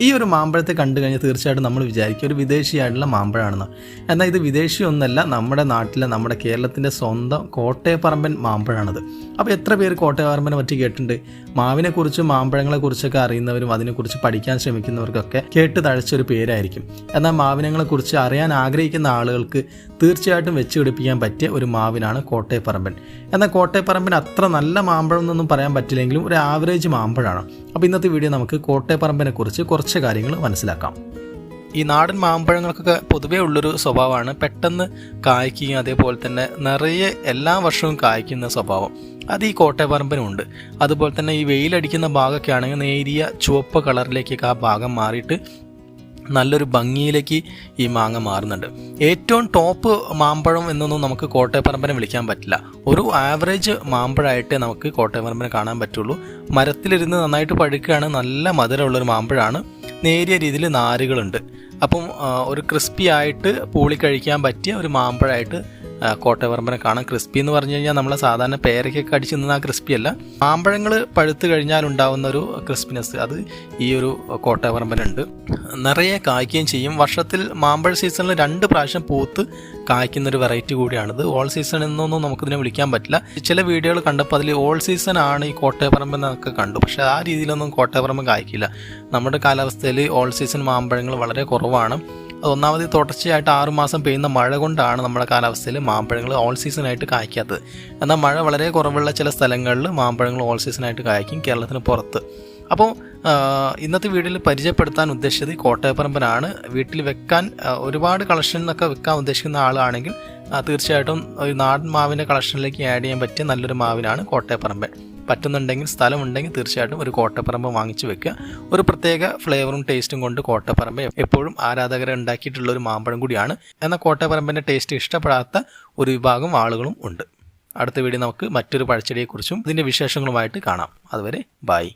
ഈ ഒരു മാമ്പഴത്തെ കണ്ടു കഴിഞ്ഞാൽ തീർച്ചയായിട്ടും നമ്മൾ വിചാരിക്കും ഒരു വിദേശിയായിട്ടുള്ള മാമ്പഴമാണെന്ന്. എന്നാൽ ഇത് വിദേശിയൊന്നല്ല നമ്മുടെ നാട്ടിലെ നമ്മുടെ കേരളത്തിന്റെ സ്വന്തം കോട്ടയപ്പറമ്പൻ മാമ്പഴമാണത്. അപ്പോൾ എത്ര പേര് കോട്ടയപ്പറമ്പനെ പറ്റി കേട്ടിട്ടുണ്ട്? മാവിനെക്കുറിച്ചും മാമ്പഴങ്ങളെക്കുറിച്ചൊക്കെ അറിയുന്നവരും അതിനെക്കുറിച്ച് പഠിക്കാൻ ശ്രമിക്കുന്നവർക്കൊക്കെ കേട്ട് തഴച്ചൊരു പേരായിരിക്കും. എന്നാൽ മാവിനങ്ങളെക്കുറിച്ച് അറിയാൻ ആഗ്രഹിക്കുന്ന ആളുകൾക്ക് തീർച്ചയായിട്ടും വെച്ച് പിടിപ്പിക്കാൻ പറ്റിയ ഒരു മാവിനാണ് കോട്ടയപ്പറമ്പൻ. എന്നാൽ കോട്ടയപ്പറമ്പിന് അത്ര നല്ല മാമ്പഴം എന്നൊന്നും പറയാൻ പറ്റില്ലെങ്കിലും ഒരു ആവറേജ് മാമ്പഴമാണ്. അപ്പോൾ ഇന്നത്തെ വീഡിയോ നമുക്ക് കോട്ടയപ്പറമ്പിനെ കുറിച്ച് കുറച്ച് കാര്യങ്ങൾ മനസ്സിലാക്കാം. ഈ നാടൻ മാമ്പഴങ്ങൾക്കൊക്കെ പൊതുവേ ഉള്ളൊരു സ്വഭാവമാണ് പെട്ടെന്ന് കായ്ക്കുകയും അതേപോലെ തന്നെ നിറയെ എല്ലാ വർഷവും കായ്ക്കുന്ന സ്വഭാവം. അത് ഈ കോട്ടയപ്പറമ്പിനുണ്ട് അതുപോലെ തന്നെ ഈ വെയിലടിക്കുന്ന ഭാഗമൊക്കെ ആണെങ്കിൽ നേരിയ ചുവപ്പ് കളറിലേക്കൊക്കെ ആ ഭാഗം മാറിയിട്ട് നല്ലൊരു ഭംഗിയിലേക്ക് ഈ മാങ്ങ മാറുന്നുണ്ട്. ഏറ്റവും ടോപ്പ് മാമ്പഴം എന്നൊന്നും നമുക്ക് കോട്ടയപ്പറമ്പിനെ വിളിക്കാൻ പറ്റില്ല. ഒരു ആവറേജ് മാമ്പഴമായിട്ടേ നമുക്ക് കോട്ടയപ്പറമ്പിനെ കാണാൻ പറ്റുള്ളൂ. മരത്തിലിരുന്ന് നന്നായിട്ട് പഴുക്കുകയാണ് നല്ല മധുരമുള്ളൊരു മാമ്പഴമാണ്. നേരിയ രീതിയിൽ നാരുകളുണ്ട്. അപ്പം ഒരു ക്രിസ്പി ആയിട്ട് പൂളി കഴിക്കാൻ പറ്റിയ ഒരു മാമ്പഴമായിട്ട് ആ, കോട്ടയപ്പറമ്പിനെ കാണാം ക്രിസ്പി എന്ന് പറഞ്ഞു കഴിഞ്ഞാൽ നമ്മളെ സാധാരണ പേരയ്ക്കൊക്കെ അടിച്ച് നിന്ന ആ ക്രിസ്പി അല്ല. മാമ്പഴങ്ങൾ പഴുത്ത് കഴിഞ്ഞാൽ ഉണ്ടാവുന്ന ഒരു ക്രിസ്പിനെസ്. അത് ഈ ഒരു കോട്ടയവർമ്മനുണ്ട്. നിറയെ കായ്ക്കുകയും ചെയ്യും. വർഷത്തിൽ മാമ്പഴ സീസണിൽ രണ്ട് പ്രാവശ്യം പൂത്ത് കായ്ക്കുന്ന ഒരു വെറൈറ്റി കൂടിയാണിത്. ഓൾ സീസൺ എന്നൊന്നും നമുക്കിതിനെ വിളിക്കാൻ പറ്റില്ല. ചില വീഡിയോകൾ കണ്ടപ്പോൾ അതിൽ ഓൾ സീസൺ ആണ് ഈ കോട്ടയപ്പറമ്പ് എന്നൊക്കെ കണ്ടു. പക്ഷേ ആ രീതിയിലൊന്നും കോട്ടയപ്പറമ്പ് കായ്ക്കില്ല. നമ്മുടെ കാലാവസ്ഥയിൽ ഓൾ സീസൺ മാമ്പഴങ്ങൾ വളരെ കുറവാണ്. ഒന്നാമത് തുടർച്ചയായിട്ട് ആറുമാസം പെയ്യുന്ന മഴ കൊണ്ടാണ് നമ്മുടെ കാലാവസ്ഥയിൽ മാമ്പഴങ്ങൾ ഓൾ സീസണായിട്ട് കായ്ക്കാത്തത്. എന്നാൽ മഴ വളരെ കുറവുള്ള ചില സ്ഥലങ്ങളിൽ മാമ്പഴങ്ങൾ ഓൾ സീസണായിട്ട് കായ്ക്കും കേരളത്തിന് പുറത്ത്. അപ്പോൾ ഇന്നത്തെ വീഡിയോയിൽ പരിചയപ്പെടുത്താൻ ഉദ്ദേശിച്ചത് കോട്ടയപ്പറമ്പനാണ്. വീട്ടിൽ വെക്കാൻ ഒരുപാട് കളക്ഷൻ എന്നൊക്കെ വെക്കാൻ ഉദ്ദേശിക്കുന്ന ആളാണെങ്കിൽ തീർച്ചയായിട്ടും ഒരു നാടൻ മാവിന്റെ കളക്ഷനിലേക്ക് ആഡ് ചെയ്യാൻ പറ്റിയ നല്ലൊരു മാവിനാണ് കോട്ടയപ്പറമ്പൻ. പറ്റുന്നുണ്ടെങ്കിൽ സ്ഥലമുണ്ടെങ്കിൽ തീർച്ചയായിട്ടും ഒരു കോട്ടപ്പറമ്പ് വാങ്ങിച്ചു വെക്കുക. ഒരു പ്രത്യേക ഫ്ലേവറും ടേസ്റ്റും കൊണ്ട് കോട്ടപ്പറമ്പ് എപ്പോഴും ആരാധകരെ ഉണ്ടാക്കിയിട്ടുള്ള ഒരു മാമ്പഴം കൂടിയാണ്. എന്നാൽ കോട്ടപ്പറമ്പിന്റെ ടേസ്റ്റ് ഇഷ്ടപ്പെടാത്ത ഒരു വിഭാഗം ആളുകളും ഉണ്ട്. അടുത്ത വീഡിയോ നമുക്ക് മറ്റൊരു പഴച്ചെടിയെക്കുറിച്ചും ഇതിന്റെ വിശേഷങ്ങളുമായിട്ട് കാണാം. അതുവരെ ബായ്